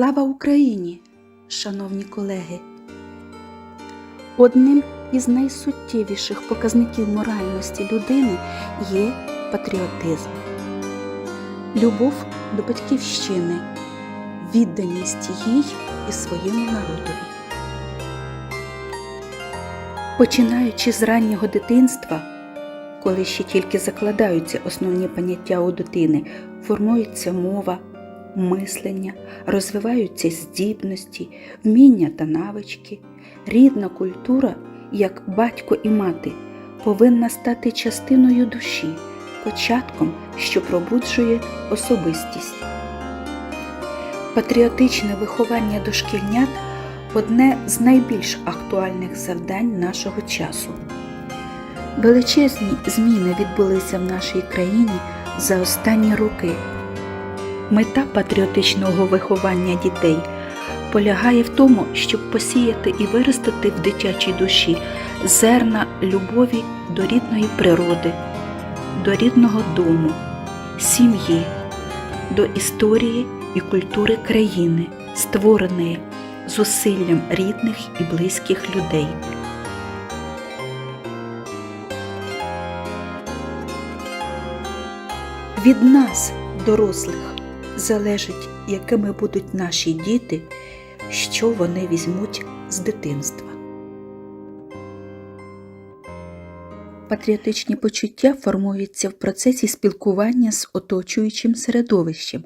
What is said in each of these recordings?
Слава Україні, шановні колеги! Одним із найсуттєвіших показників моральності людини є патріотизм, любов до батьківщини, відданість їй і своєму народові. Починаючи з раннього дитинства, коли ще тільки закладаються основні поняття у дитини, формується мова, мислення, розвиваються здібності, вміння та навички, рідна культура, як батько і мати, повинна стати частиною душі, початком, що пробуджує особистість. Патріотичне виховання дошкільнят одне з найбільш актуальних завдань нашого часу. Величезні зміни відбулися в нашій країні за останні роки. Мета патріотичного виховання дітей полягає в тому, щоб посіяти і виростити в дитячій душі зерна любові до рідної природи, до рідного дому, сім'ї, до історії і культури країни, створеної зусиллям рідних і близьких людей. Від нас, дорослих, залежить, якими будуть наші діти, що вони візьмуть з дитинства. Патріотичні почуття формуються в процесі спілкування з оточуючим середовищем.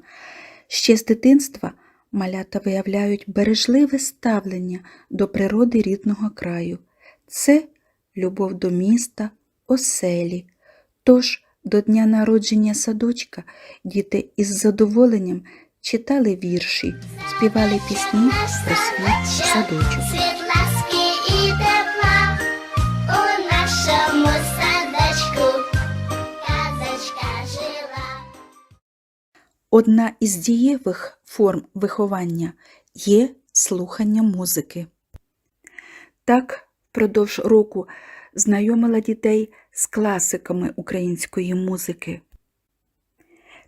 Ще з дитинства малята виявляють бережливе ставлення до природи рідного краю. Це любов до міста, оселі. Тож до дня народження садочка діти із задоволенням читали вірші, співали пісні про свій садочок. Світ ласки і тепла у нашому садочку казочка жила. Одна із дієвих форм виховання є слухання музики. Так, впродовж року знайомила дітей з класиками української музики.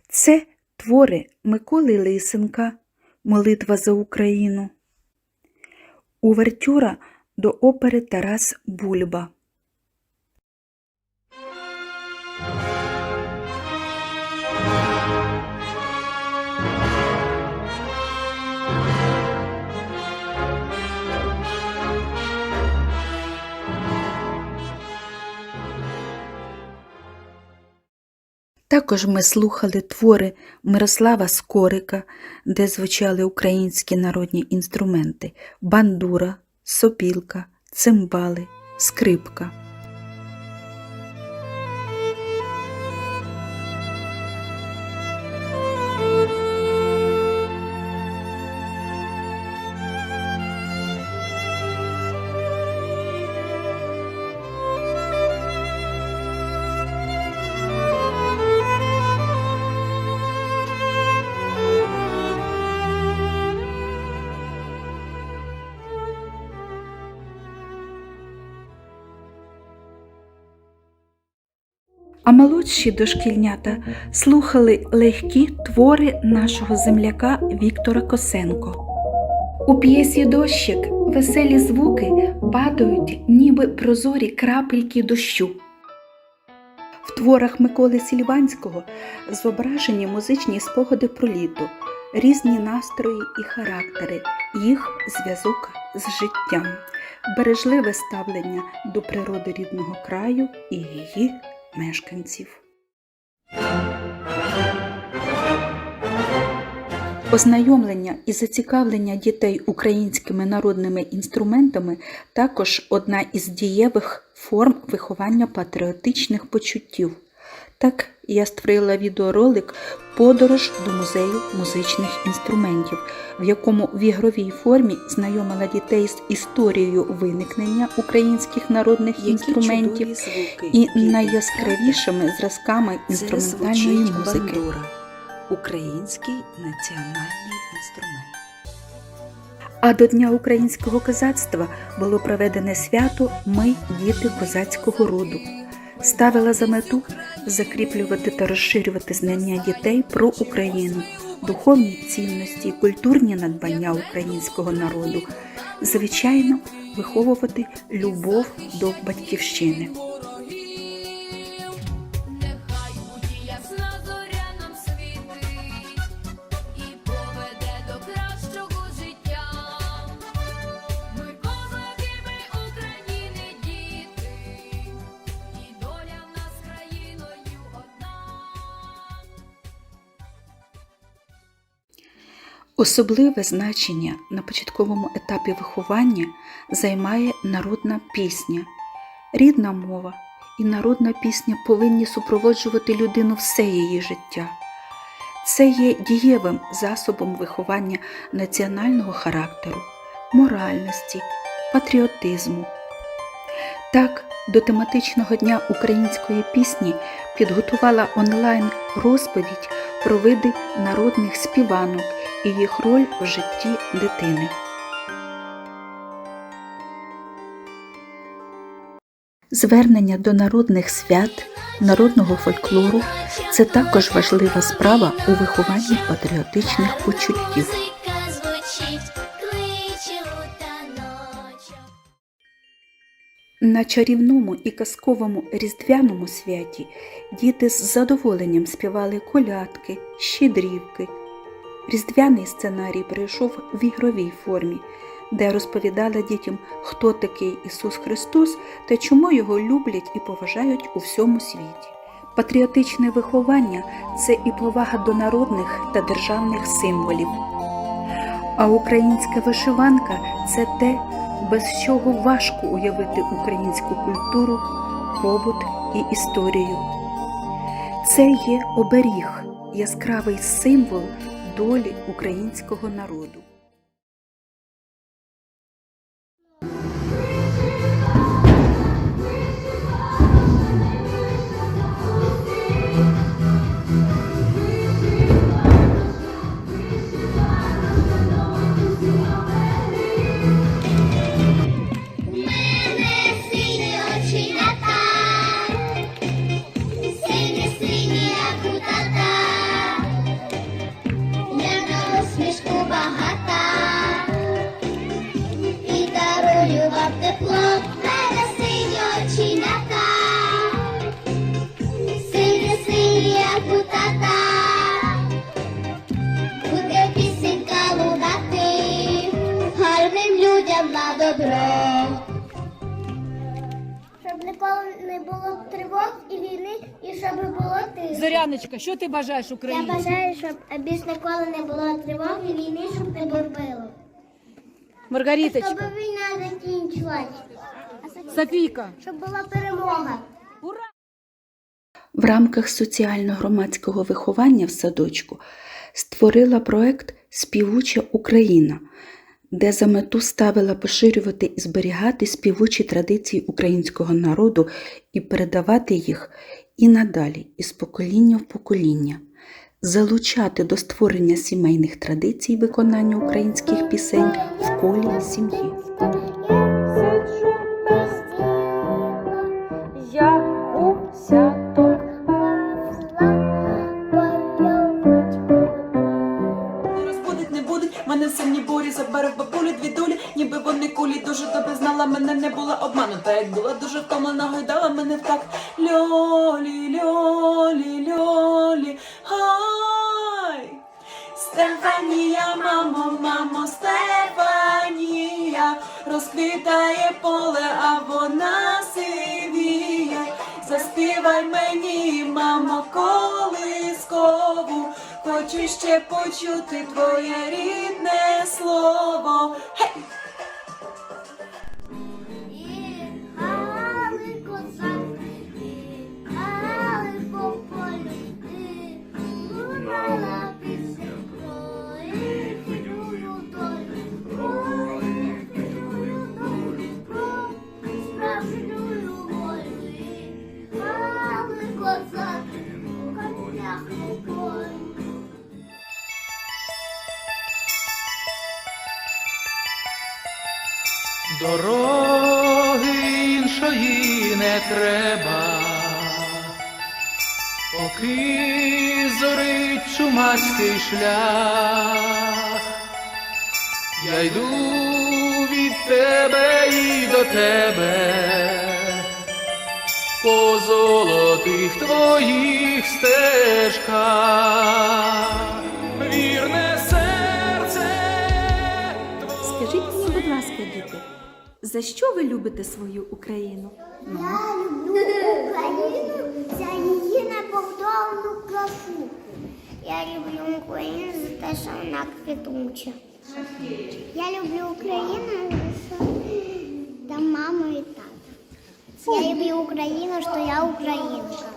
Це твори Миколи Лисенка Молитва за Україну, Увертюра до опери Тарас Бульба. Також ми слухали твори Мирослава Скорика, де звучали українські народні інструменти бандура, сопілка, цимбали, скрипка. А молодші дошкільнята слухали легкі твори нашого земляка Віктора Косенко. У п'єсі дощик веселі звуки падають, ніби прозорі крапельки дощу. В творах Миколи Сільванського зображені музичні спогади про літо, різні настрої і характери, їх зв'язок з життям, бережливе ставлення до природи рідного краю і її мешканців. Ознайомлення і зацікавлення дітей українськими народними інструментами також одна із дієвих форм виховання патріотичних почуттів. Так я створила відеоролик Подорож до музею музичних інструментів, в якому в ігровій формі знайомила дітей з історією виникнення українських народних інструментів і найяскравішими зразками інструментальної музики. Бандура український національний інструмент. А до Дня українського козацтва було проведене свято Ми діти козацького роду. Ставила за мету закріплювати та розширювати знання дітей про Україну, духовні цінності культурні надбання українського народу, звичайно, виховувати любов до батьківщини. Особливе значення на початковому етапі виховання займає народна пісня. Рідна мова і народна пісня повинні супроводжувати людину все її життя. Це є дієвим засобом виховання національного характеру, моральності, патріотизму. Так, до тематичного дня української пісні підготувала онлайн розповідь про види народних співанок і їх роль в житті дитини. Звернення до народних свят, народного фольклору це також важлива справа у вихованні патріотичних почуттів. На чарівному і казковому різдвяному святі діти з задоволенням співали колядки, щедрівки. Різдвяний сценарій прийшов в ігровій формі, де розповідали дітям, хто такий Ісус Христос та чому його люблять і поважають у всьому світі. Патріотичне виховання це і повага до народних та державних символів. А українська вишиванка це те, без чого важко уявити українську культуру, побут і історію. Це є оберіг, яскравий символ долі українського народу. Щоб ніколи не було тривог і війни, і щоб було тихо. Зоряночка, що ти бажаєш Я Україні? бажаю, щоб більш ніколи не було тривог і війни, щоб не бомбило. Щоб війна закінчилась. Софійка, Щоб була перемога. ура! В рамках соціально-громадського виховання в садочку створила проект Співуча Україна, де за мету ставила поширювати і зберігати співучі традиції українського народу і передавати їх і надалі, із покоління в покоління, залучати до створення сімейних традицій виконання українських пісень в колі сім'ї. Забере бабулі дві долі, ніби вони кулі дуже добре знала, мене не була обманута, як була дуже втомлена, гойдала мене так льолі, льолі, льолі, гай. Стефанія, мамо, мамо, Стефанія, розквітає поле, а вона сивіє. Заспівай мені, мамо, колискову, хочу ще почути твоє рідне слово. Гей! Дороги іншої не треба, Поки зорить чумацький шлях, я йду від тебе і до тебе, по золотих твоїх стежках, вірне. Скажіть мені, будь ласка, діти, за що ви любите свою Україну? Я люблю Україну за її неповторну красу. Я люблю Україну за те, що вона квітуча. Я люблю Україну що там мама і тато. Я люблю Україну, що я українка.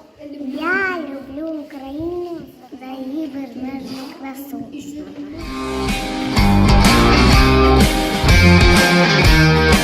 Я люблю Україну за її безмежну красу. Ми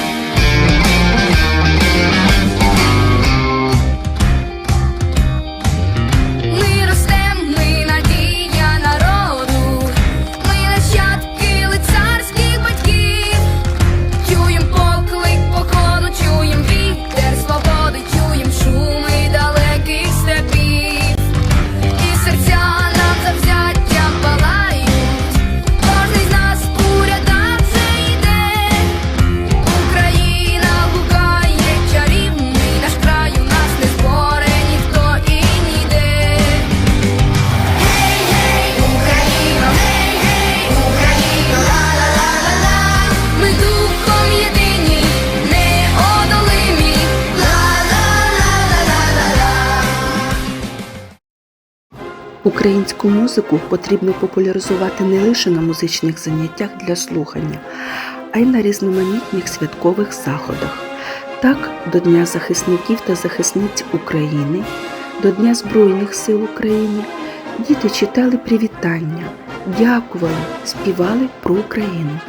Українську музику потрібно популяризувати не лише на музичних заняттях для слухання, а й на різноманітних святкових заходах. Так, до Дня захисників та захисниць України, до Дня Збройних сил України діти читали привітання, дякували, співали про Україну.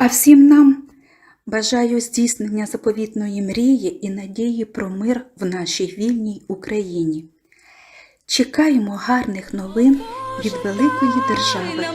А всім нам бажаю здійснення заповітної мрії і надії про мир в нашій вільній Україні. Чекаємо гарних новин від великої держави.